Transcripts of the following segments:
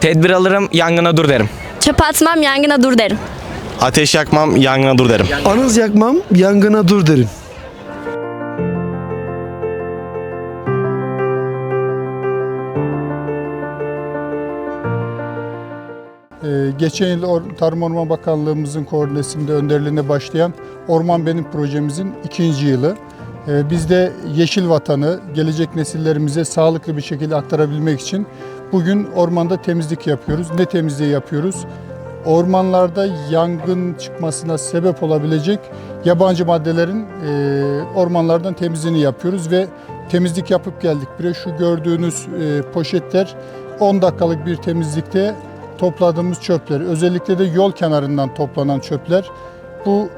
Tedbir alırım, yangına dur derim. Çöpe atmam yangına dur derim. Ateş yakmam, yangına dur derim. Anız yakmam, yangına dur derim. Ee, geçen yıl Tarım Orman Bakanlığımızın koordinesinde önderliğine başlayan Orman Benim projemizin ikinci yılı. Ee, biz de yeşil vatanı gelecek nesillerimize sağlıklı bir şekilde aktarabilmek için bugün ormanda temizlik yapıyoruz. Ne temizliği yapıyoruz? Ormanlarda yangın çıkmasına sebep olabilecek yabancı maddelerin e, ormanlardan temizliğini yapıyoruz ve temizlik yapıp geldik. Bir şu gördüğünüz e, poşetler 10 dakikalık bir temizlikte topladığımız çöpler, özellikle de yol kenarından toplanan çöpler. Bu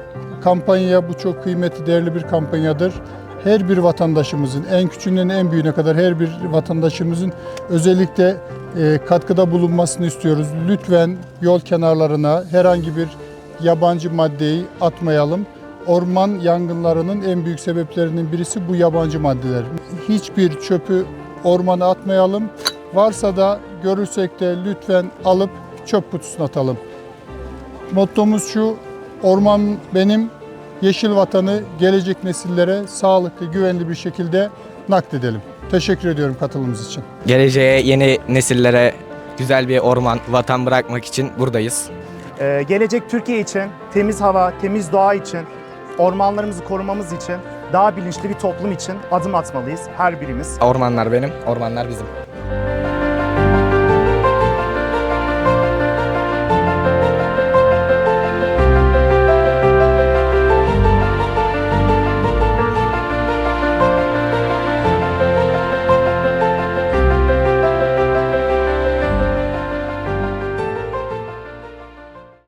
kampanya, bu çok kıymetli, değerli bir kampanyadır. Her bir vatandaşımızın, en küçüğünden en büyüğüne kadar her bir vatandaşımızın özellikle e, katkıda bulunmasını istiyoruz. Lütfen yol kenarlarına herhangi bir yabancı maddeyi atmayalım. Orman yangınlarının en büyük sebeplerinin birisi bu yabancı maddeler. Hiçbir çöpü ormana atmayalım. Varsa da görürsek de lütfen alıp çöp kutusuna atalım. Mottomuz şu, orman benim, yeşil vatanı gelecek nesillere sağlıklı, güvenli bir şekilde nakledelim. Teşekkür ediyorum katılımınız için. Geleceğe, yeni nesillere güzel bir orman, vatan bırakmak için buradayız. Ee, gelecek Türkiye için, temiz hava, temiz doğa için, ormanlarımızı korumamız için, daha bilinçli bir toplum için adım atmalıyız her birimiz. Ormanlar benim, ormanlar bizim.